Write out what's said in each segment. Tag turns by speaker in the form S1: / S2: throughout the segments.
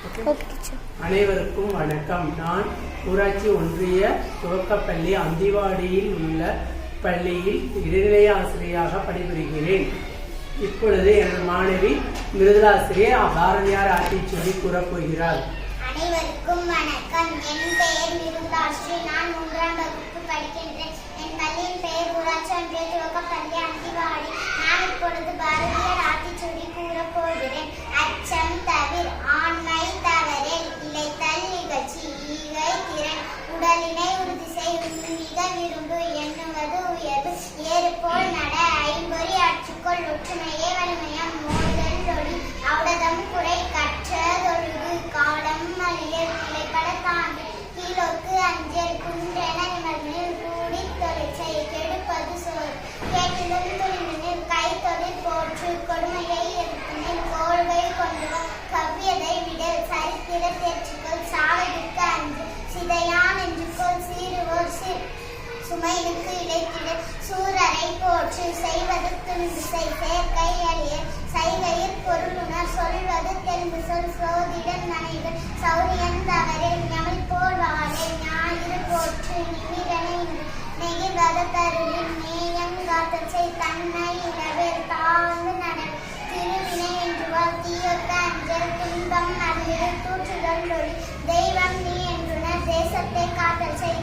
S1: அனைவருக்கும்
S2: வணக்கம். நான் ஊராட்சி ஒன்றிய துவக்கப்பள்ளி அந்திவாடியில் உள்ள பள்ளியில் இடைநிலை ஆசிரியராக பணிபுரிகிறேன். இப்பொழுது எனது மாணவி மிருதலாசிரியர் பாரதியார் ஆத்திச்சொல்லி கூறப்போகிறார்
S3: அனைவருக்கும் வணக்கம். என் பெயர் மிருந்தாஸ்ரீ நான் மூன்றாம் வகுப்பு படிக்கின்றேன். என் பள்ளியின் பெயர் ஊராட்சி ஒன்றிய துவக்கப்பள்ளி அந்திவாடி. நான் இப்பொழுது பாரதியார் ஆத்திச்சூடி கூறப் ரொம்ப சுமைனுக்கு இழைத்திட சூரரை போற்று செய்வது துணிந்து செயற்கை அழிய செய்கையில் பொருளுணர் சொல்வது தெரிந்து சொல் சோதிடன் நனைகள் சௌரியன் தவறில் ஞமிழ் போல் வாழை ஞாயிறு போற்று நிமிடனை நெகிழ்வத தருளின் நேயம் காத்தச்சை செய் தன்னை இனவேல் தாழ்ந்து நட திருவினை என்று வாழ் தீயொத்த அஞ்சல் துன்பம் அறிவில் தூற்றுதல் ஒளி. தெய்வம் நீ என்றுணர் தேசத்தை காத்தல் செய்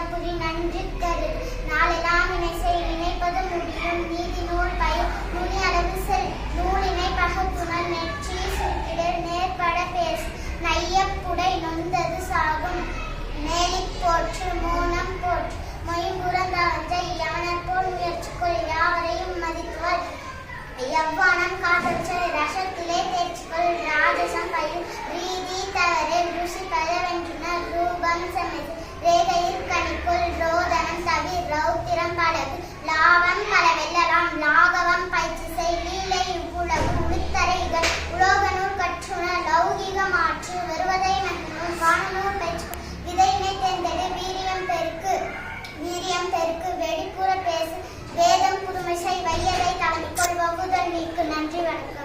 S3: தவத்தினை நன்றி தரு. நாளெல்லாம் இணை செய். நினைப்பது முடியும். நீதி நூல் பயிர் நுனி அளவு செல். நூலினை பகுத்துணர் நெற்றி சுருக்கிட. நேர்பட பேசு. நையப்புடை நொந்தது சாகும். மேலி போற்று மோனம் போற்று. மொய்புறந்தவற்றை யவனர் போல் முயற்சிக்குள். யாவரையும் மதித்துவர் எவ்வானம் காதற்ற ரசத்திலே தேர்ச்சிக்குள் ராஜசம் பயில் ரீதி தவறு. ருசி பலவென்றுனர் ரூபம் சமைத்து. ரேகை இளங்கடகு லாவம் பல வெல்லலாம் லாகவம் பயிற்சி செய். லீலை இவ்வுலகு உளுத்தரைகள் உலோக நூல் கற்றுண. லௌகிக மாற்று வருவதை மன்னூல் வானநூல் பயிற்சி. விதையினை தேர்ந்தெடு வீரியம் பெருக்கு. வீரியம் பெருக்கு. வெளிப்புற பேசு. வேதம் புதுமிசை வையதை கலந்து கொள்வோம் நன்றி வணக்கம்.